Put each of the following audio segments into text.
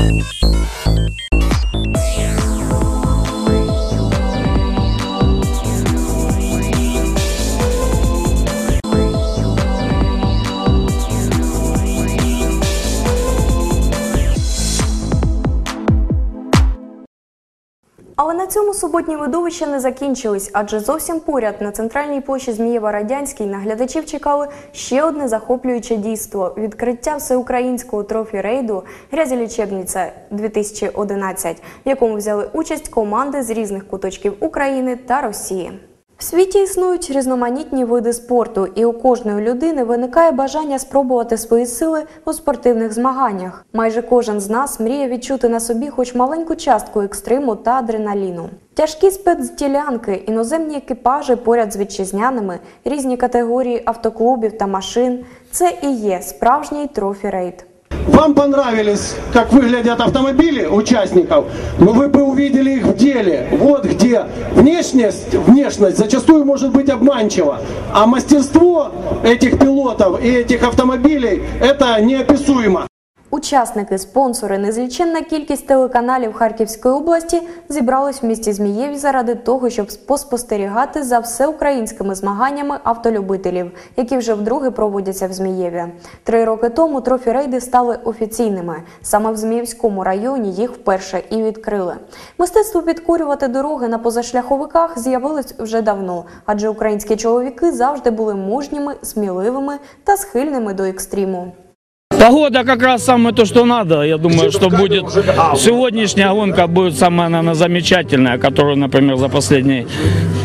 Але на цьому суботні видовища не закінчились, адже зовсім поряд на центральній площі Змієва Радянській на глядачів чекали ще одне захоплююче дійство відкриття всеукраїнського трофі рейду Грязі лічебниця 2011, в якому взяли участь команди з різних куточків України та Росії. В світі існують різноманітні види спорту, і у кожної людини виникає бажання спробувати свої сили у спортивних змаганнях. Майже кожен з нас мріє відчути на собі хоч маленьку частку екстриму та адреналіну. Тяжкі спецділянки, іноземні екіпажі поряд з вітчизняними, різні категорії автоклубів та машин це і є справжній трофі-рейд. Вам понравились, как выглядят автомобили участников, но вы бы увидели их в деле. Вот где внешность, внешность зачастую может быть обманчива, а мастерство этих пилотов и этих автомобилей это неописуемо. Учасники, спонсори, незліченна кількість телеканалів Харківської області зібрались в місті Змієві заради того, щоб поспостерігати за всеукраїнськими змаганнями автолюбителів, які вже вдруге проводяться в Змієві. Три роки тому трофі-рейди стали офіційними. Саме в Зміївському районі їх вперше і відкрили. Мистецтво підкурювати дороги на позашляховиках з'явилось вже давно, адже українські чоловіки завжди були мужніми, сміливими та схильними до екстриму. Погода как раз самое то, что надо. Я думаю, что будет сегодняшняя гонка будет самая, наверное, замечательная, которую, например, за последний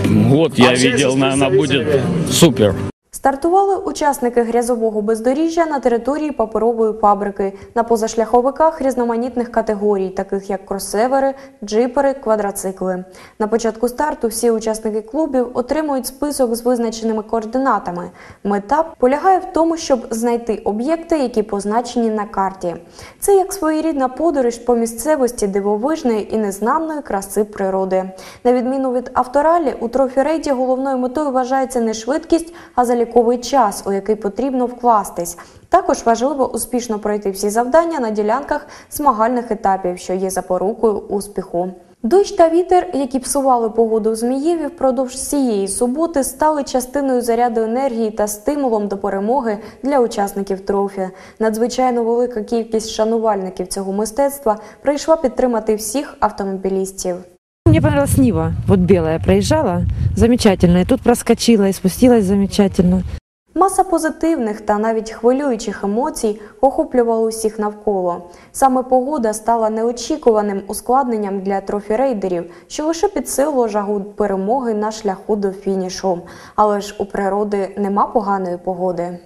год я видел, наверное, будет супер. Стартували учасники грязового бездоріжжя на території паперової фабрики на позашляховиках різноманітних категорій, таких як кросевери, джипери, квадроцикли. На початку старту всі учасники клубів отримують список з визначеними координатами. Мета полягає в тому, щоб знайти об'єкти, які позначені на карті. Це як своєрідна подорож по місцевості дивовижної і незнаної краси природи. На відміну від авторалі, у трофі-рейді головною метою вважається не швидкість, а заліковий час, у який потрібно вкластись. Також важливо успішно пройти всі завдання на ділянках змагальних етапів, що є запорукою успіху. Дощ та вітер, які псували погоду в Змієві впродовж цієї суботи, стали частиною заряду енергії та стимулом до перемоги для учасників трофі. Надзвичайно велика кількість шанувальників цього мистецтва прийшла підтримати всіх автомобілістів. Мне понравилась Нива, вот белая, проезжала, замечательно. И тут проскочила, и спустилась замечательно. Маса позитивних та навіть хвилюючих емоцій охоплювала усіх навколо. Саме погода стала неочікуваним ускладненням для трофі-рейдерів, що лише підсилило жагу перемоги на шляху до фінішу. Але ж у природи нема поганої погоди.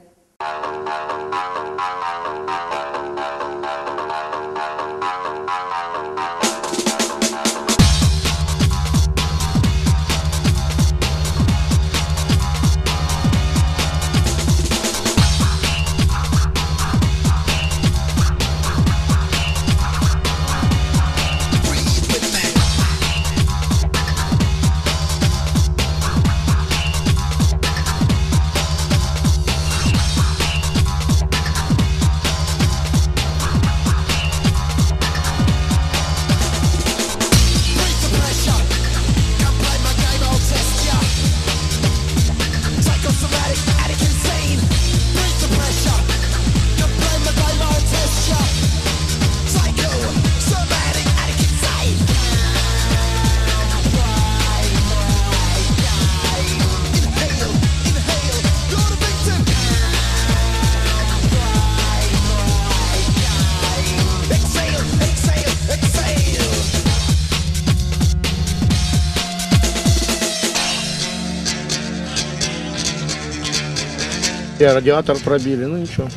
И радиатор пробили, ну ничего.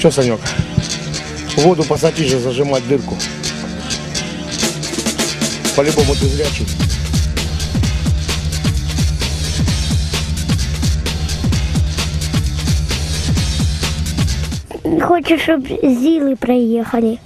Че, Санек? Воду посадишь и зажимать дырку. По-любому ты зрячий. Хочу, щоб зіли приїхали.